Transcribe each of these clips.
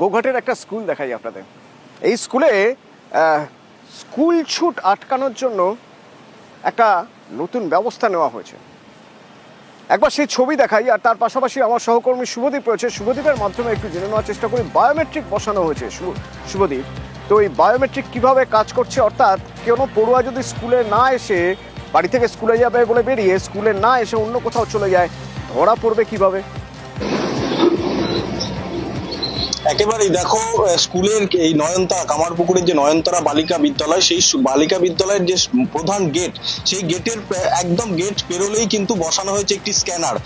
গোঘাটের একটা স্কুল দেখাই আপনাদের। এই স্কুলে স্কুল ছুট আটকানোর জন্য একটা নতুন ব্যবস্থা নেওয়া হয়েছে। একবার সেই ছবি দেখাই, আর তার পাশাপাশি আমার সহকর্মী শুভদীপ রয়েছে। শুভদীপের মাধ্যমে একটু জেনে নেওয়ার চেষ্টা করি, বায়োমেট্রিক বসানো হয়েছে। শুভদীপ, তো এই বায়োমেট্রিক কীভাবে কাজ করছে? অর্থাৎ কোনো পড়ুয়া যদি স্কুলে না এসে বাড়ি থেকে স্কুলে যাবে বলে বেরিয়ে স্কুলে না এসে অন্য কোথাও চলে যায়, ধরা পড়বে কীভাবে? একেবারেই দেখো স্কুলের এই নয়নতারা কামারপুকুরের যে নয়নতারা বালিকা বিদ্যালয়, সেই বালিকা বিদ্যালয়ের যে প্রধান গেট সেই গেটের একদম গেট পেরোলেই কিন্তু বসানো হয়েছে একটি স্ক্যানার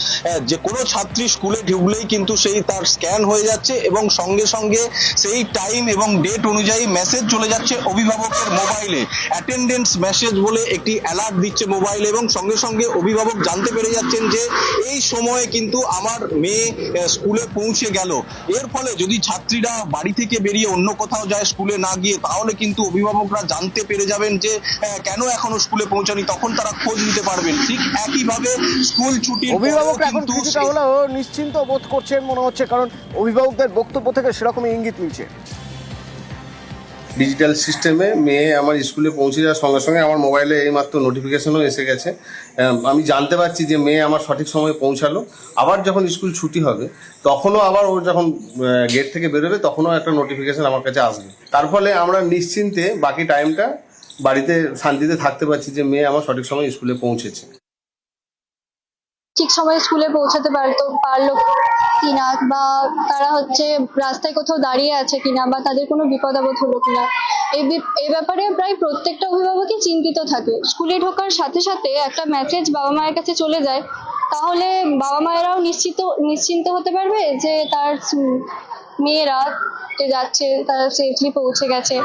যে কোনো ছাত্রী স্কুলে ঢুকলেই কিন্তু সেই তার স্ক্যান হয়ে যাচ্ছে এবং সঙ্গে সঙ্গে সেই টাইম এবং ডেট অনুযায়ী মেসেজ চলে যাচ্ছে অভিভাবকের মোবাইলে অ্যাটেন্ডেন্স মেসেজ বলে একটি অ্যালার্ট দিচ্ছে মোবাইলে এবং সঙ্গে সঙ্গে অভিভাবক জানতে পেরে যাচ্ছেন যে, এই সময়ে কিন্তু আমার মেয়ে স্কুলে পৌঁছে গেল। এর ফলে যদি ছাত্রীরা বাড়ি থেকে বেরিয়ে অন্য কোথাও যায় স্কুলে না গিয়ে তাহলে কিন্তু অভিভাবকরা জানতে পেরে যাবেন যে কেন এখনও স্কুলে পৌঁছানি তখন তারা খোঁজ নিতে পারবেন। ঠিক একইভাবে স্কুল ছুটি অভিভাবকরা এখন কিছুটা হলেও নিশ্চিন্ত বোধ করছেন মনে হচ্ছে কারণ অভিভাবকদের বক্তব্য থেকে সেরকমই ইঙ্গিত মিলছে। ডিজিটাল সিস্টেমে মেয়ে আমার স্কুলে পৌঁছে যাওয়ার সঙ্গে সঙ্গে আমার মোবাইলে এইমাত্র নোটিফিকেশনও এসে গেছে। আমি জানতে পারছি যে মেয়ে আমার সঠিক সময়ে পৌঁছালো। আবার যখন স্কুল ছুটি হবে, তখনও আবার ও যখন গেট থেকে বেরোবে, তখনও একটা নোটিফিকেশন আমার কাছে আসবে। তার ফলে আমরা নিশ্চিন্তে বাকি টাইমটা বাড়িতে শান্তিতে থাকতে পারছি যে মেয়ে আমার সঠিক সময় স্কুলে পৌঁছেছে। ঠিক সময়ে স্কুলে পৌঁছাতে পারতো, পারল কিনা বা তারা হচ্ছে রাস্তায় কোথাও দাঁড়িয়ে আছে কিনা বা তাদের কোনো বিপদ আপদ হলো কিনা। এই এই ব্যাপারে প্রায় প্রত্যেকটা অভিভাবকই চিন্তিত থাকে। স্কুলে ঢোকার সাথে সাথে একটা মেসেজ বাবা মায়ের কাছে চলে যায়, তাহলে বাবা মায়েরাও নিশ্চিত, নিশ্চিন্ত হতে পারবে যে তার মেয়েরা যাচ্ছে, তারা সেফলি পৌঁছে গেছে।